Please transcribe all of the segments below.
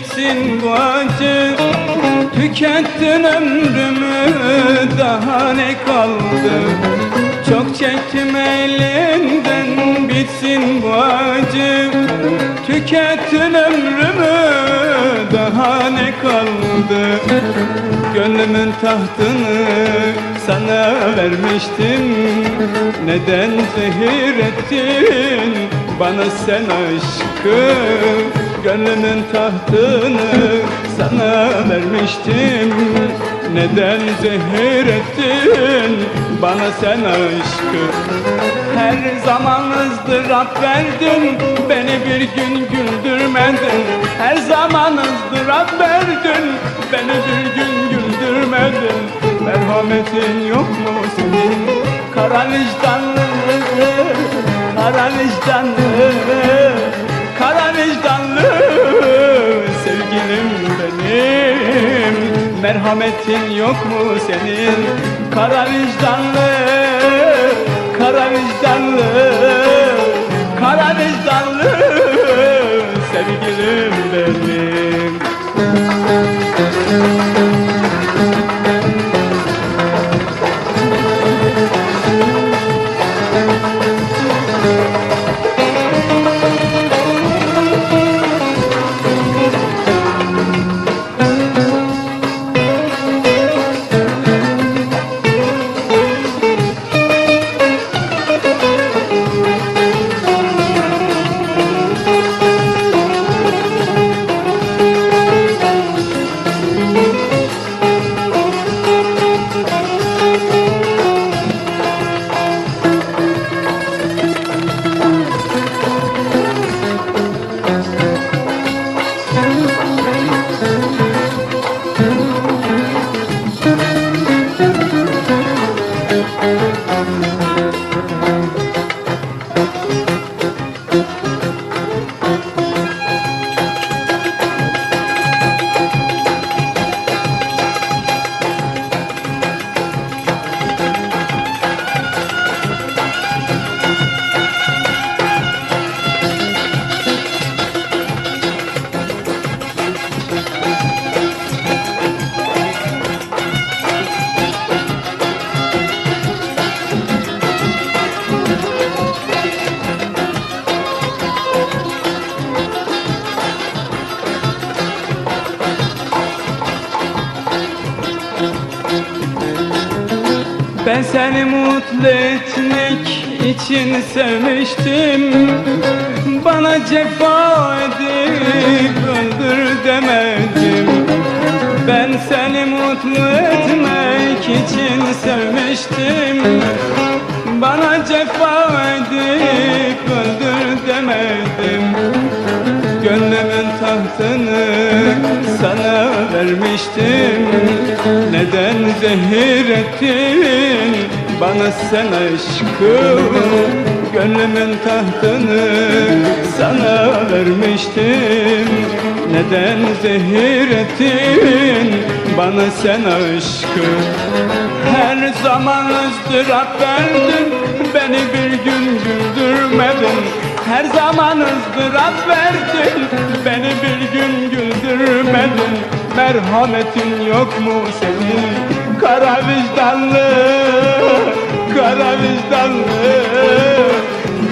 bitsin bu acı. Tükettin ömrümü daha ne kaldı? Çok çektim elinden bitsin bu acı. Tükettin ömrümü daha ne kaldı? Gönlümün tahtını sana vermiştim. Neden zehir ettin bana sen aşkı Gönlümün tahtını sana vermiştim. Neden zehir ettin bana sen aşkı? Her zaman ızdırap verdin Beni bir gün güldürmedin. Her zaman ızdırap verdin Beni bir gün güldürmedin. Merhametin yok mu senin? Kara vicdanlı Kara vicdanlı Kara vicdanlı Sevgilim benim. Merhametin yok mu senin? Kara vicdanlı Kara vicdanlı Müzik Ben seni mutlu etmek için sevmiştim. Bana cefa edip öldür demedim. Ben seni mutlu etmek için sevmiştim. Bana cefa edip öldür demedim sana vermiştim Neden zehir ettin? Bana sen aşkım Gönlümün tahtını sana vermiştim. Neden zehir ettin? Bana sen aşkım. Her zaman ızdırap verdin beni bir gün güldürmedin her zaman ızdırap verdin. Beni bir gün güldürmedin. Merhametin yok mu senin? Kara vicdanlı Kara vicdanlı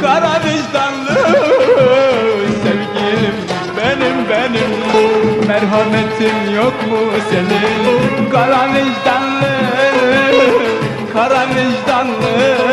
Kara vicdanlı. Sevgilim benim benim. Merhametin yok mu senin? Kara vicdanlı Kara vicdanlı